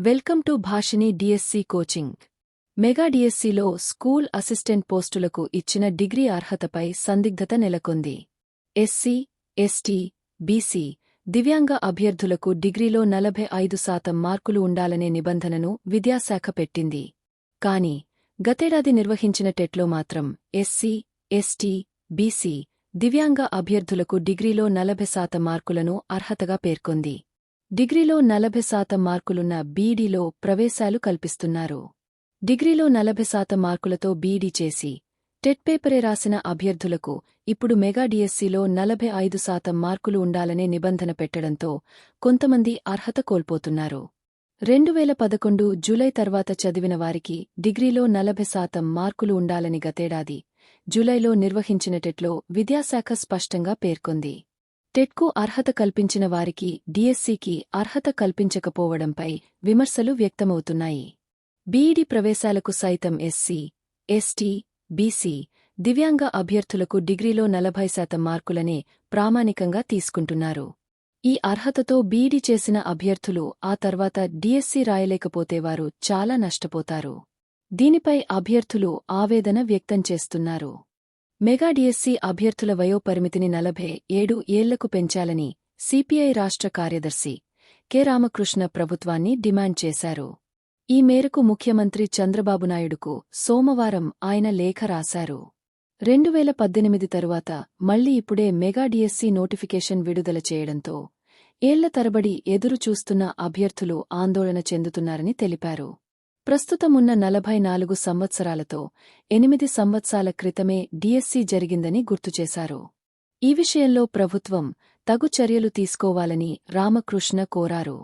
Welcome to Bhashini DSC coaching. Mega డిఎస్సిలో school assistant పోస్టులకు ఇచ్చిన డిగ్రీ అర్హతపై సందిగ్ధత నెలకొంది. ఎస్సీ ఎస్టీ బీసీ దివ్యాంగ అభ్యర్థులకు డిగ్రీలో నలభై ఐదు శాతం మార్కులు ఉండాలనే నిబంధనను విద్యాశాఖ పెట్టింది. కాని గతేడాది నిర్వహించిన టెట్లో మాత్రం ఎస్సీ ఎస్టీ బీసీ దివ్యాంగ అభ్యర్థులకు డిగ్రీలో నలభై శాతం మార్కులను అర్హతగా పేర్కొంది. డిగ్రీలో నలభై శాతం మార్కులున్న బీడీలో ప్రవేశాలు కల్పిస్తున్నారు. డిగ్రీలో నలభై శాతం మార్కులతో బీడీ చేసి టెట్ పేపరే రాసిన అభ్యర్థులకు ఇప్పుడు మెగా డిఎస్సీలో నలభై ఐదు శాతం మార్కులు ఉండాలనే నిబంధన పెట్టడంతో కొంతమంది అర్హత కోల్పోతున్నారు. రెండు వేల పదకొండు జూలై తర్వాత చదివిన వారికి డిగ్రీలో నలభై శాతం మార్కులు ఉండాలని గతేడాది జూలైలో నిర్వహించిన టెట్లో విద్యాశాఖ స్పష్టంగా పేర్కొంది. టెట్కు అర్హత కల్పించిన వారికి డిఎస్సికి అర్హత కల్పించకపోవడంపై విమర్శలు వ్యక్తమవుతున్నాయి. బీఈడి ప్రవేశాలకు సైతం ఎస్సీ ఎస్టీ బీసీ దివ్యాంగ అభ్యర్థులకు డిగ్రీలో నలభై శాతం మార్కులనే ప్రామాణికంగా తీసుకుంటున్నారు. ఈ అర్హతతో బీఈడి చేసిన అభ్యర్థులు ఆ తర్వాత డిఎస్సీ రాయలేకపోతే వారు చాలా నష్టపోతారు. దీనిపై అభ్యర్థులు ఆవేదన వ్యక్తం చేస్తున్నారు. మెగాడిఎస్సీ అభ్యర్థుల వయోపరిమితిని నలభై ఏడు ఏళ్ళకు పెంచాలని సిపిఐ రాష్ట్ర కార్యదర్శి కె. రామకృష్ణ ప్రభుత్వాన్ని డిమాండ్ చేశారు. ఈ మేరకు ముఖ్యమంత్రి చంద్రబాబు నాయుడుకు సోమవారం ఆయన లేఖ రాశారు. రెండు వేల పద్దెనిమిది తరువాత మళ్ళీ ఇప్పుడే మెగాడిఎస్సీ నోటిఫికేషన్ విడుదల చేయడంతో ఏళ్ళ తరబడి ఎదురుచూస్తున్న అభ్యర్థులు ఆందోళన చెందుతున్నారని తెలిపారు. ప్రస్తుతమున్న నలభై నాలుగు సంవత్సరాలతో ఎనిమిది సంవత్సరాల క్రితమే డిఎస్సి జరిగిందని గుర్తుచేశారు ఈ విషయంలో ప్రభుత్వం తగు చర్యలు తీసుకోవాలని రామకృష్ణ కోరారు.